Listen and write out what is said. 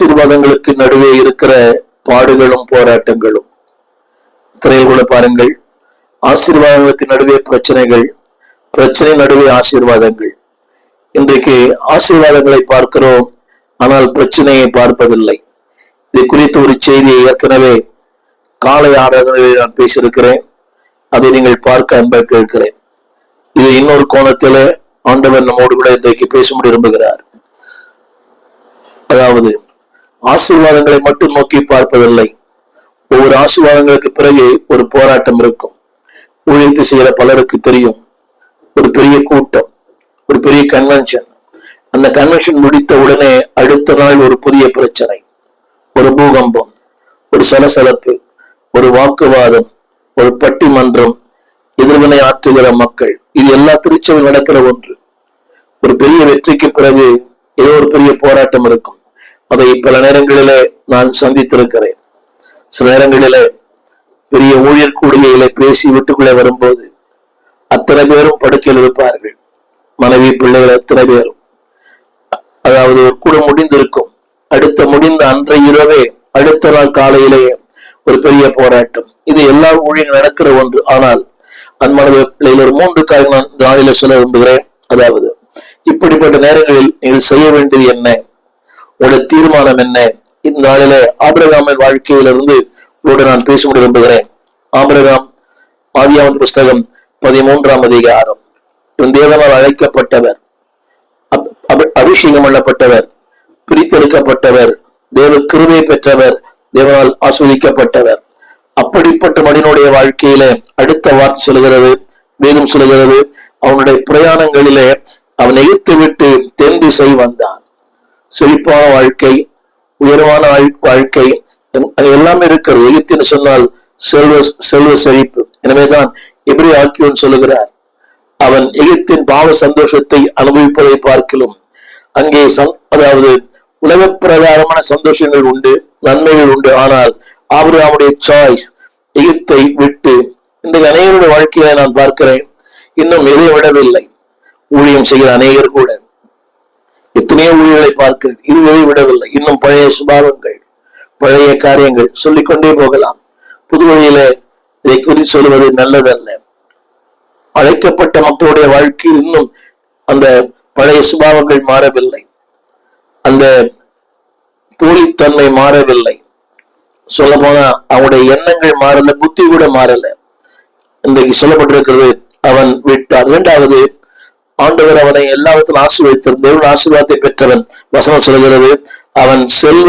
ஆசீர்வாதங்களுக்கு நடுவே இருக்கிற பாடுகளும் போராட்டங்களும். திரையில் கூட பாருங்கள் ஆசீர்வாதங்களுக்கு நடுவே பிரச்சனைகள் பிரச்சனை நடுவே ஆசீர்வாதங்கள். இன்றைக்கு ஆசீர்வாதங்களை பார்க்கிறோம் ஆனால் பிரச்சனையை பார்ப்பதில்லை. இது குறித்த ஒரு செய்தியை ஏற்கனவே காலை ஆராதனையில் நான் பேசியிருக்கிறேன். அதை நீங்கள் பார்க்க அன்பை கேட்கிறேன். இது இன்னொரு கோணத்தில் ஆண்டவன் நம்மோடு கூட இன்றைக்கு பேச விரும்புகிறார் அதாவது ஆசீர்வாதங்களை மட்டும் நோக்கி பார்ப்பதில்லை. ஒவ்வொரு ஆசீர்வாதங்களுக்கு பிறகு ஒரு போராட்டம் இருக்கும். ஊழியத்தை செய்கிற பலருக்கு தெரியும். ஒரு பெரிய கூட்டம் ஒரு பெரிய கன்வென்ஷன் அந்த கன்வென்ஷன் முடித்த உடனே அடுத்த நாள் ஒரு புதிய பிரச்சனை. ஒரு பூகம்பம் ஒரு சலசலப்பு ஒரு வாக்குவாதம் ஒரு பட்டிமன்றம் எதிர்வினை ஆற்றுகிற மக்கள். இது எல்லா திருச்சியும் நடக்கிற ஒன்று. ஒரு பெரிய வெற்றிக்கு பிறகு ஏதோ ஒரு பெரிய போராட்டம் இருக்கும். அதை பல நேரங்களிலே நான் சந்தித்திருக்கிறேன். சில நேரங்களிலே பெரிய ஊழியர் கூடுகையிலே பேசி வீட்டுக்குள்ளே வரும்போது அத்தனை பேரும் படுக்கையில் இருப்பார்கள். மனைவி பிள்ளைகள் அத்தனை பேரும். அதாவது ஒரு கூட முடிந்திருக்கும். அடுத்த முடிந்த அன்றைய இரவே அடுத்த நாள் காலையிலேயே ஒரு பெரிய போராட்டம். இது எல்லா ஊழியர்கள் நடக்கிற ஒன்று. ஆனால் அன்பானது பிள்ளைகள் ஒரு மூன்று காரியம் நான் இந்த நாளில சொல்ல விரும்புகிறேன். அதாவது இப்படிப்பட்ட நேரங்களில் நீங்கள் செய்ய வேண்டியது என்ன? உங்களுடைய தீர்மானம் என்ன? இந்த நாளில ஆபிரகாமின் வாழ்க்கையிலிருந்து உங்களோடு நான் பேச விரும்புகிறேன். ஆபிரகாம் ஆதியாமத் புஸ்தகம் பதிமூன்றாம் அதிகாரம். இவன் தேவனால் அழைக்கப்பட்டவர். அப்- அபி- அபிஷேகம் பண்ணப்பட்டவர். பிரித்தெடுக்கப்பட்டவர். தேவ கிருமை பெற்றவர். தேவனால் ஆஸ்வதிக்கப்பட்டவர். அப்படிப்பட்ட மனிதனுடைய வாழ்க்கையில அடுத்த வார்த்தை சொல்கிறது வேதம் சொல்கிறது அவனுடைய பிரயாணங்களிலே அவன் எகித்து விட்டு தென் திசை வந்தான். செழிப்பான வாழ்க்கை உயர்வான வாழ்க்கை அது எல்லாமே இருக்கிறது எகிப்தின்னு சொன்னால் செல்வ செல்வ செழிப்பு. எனவேதான் எப்படி ஆக்கியோன் சொல்லுகிறார் அவன் எகிப்தின் பாவ சந்தோஷத்தை அனுபவிப்பதை பார்க்கிலும் அங்கே அதாவது உலக பிரகாரமான சந்தோஷங்கள் உண்டு நன்மைகள் உண்டு. ஆனால் ஆபிரகாமுடைய சாய்ஸ் எகிப்தை விட்டு இன்றைக்கு அநேகருடைய வாழ்க்கையை நான் பார்க்கிறேன் இன்னும் எதை விடவில்லை. ஊழியம் செய்கிற அநேகர் கூட எத்தனையோ ஊழியர்களை பார்க்கிறேன் இதுவரை விடவில்லை. இன்னும் பழைய சுபாவங்கள் பழைய காரியங்கள் சொல்லிக்கொண்டே போகலாம். புது வழியில இதை குறித்து சொல்வது நல்லதல்ல. அழைக்கப்பட்ட மக்களுடைய வாழ்க்கையில் இன்னும் அந்த பழைய சுபாவங்கள் மாறவில்லை. அந்த போலித்தன்மை மாறவில்லை. சொல்ல போனா அவனுடைய எண்ணங்கள் மாறல புத்தி கூட மாறல. இன்றைக்கு சொல்லப்பட்டிருக்கிறது அவன் விட்டார் இரண்டாவது ஆண்டவர் அவனை எல்லாவற்றிலும் ஆசீர்வதித்தார் தேவன் ஆசீர்வாதத்தை பெற்றவன். வசனம் சொல்கிறது அவன் செல்வ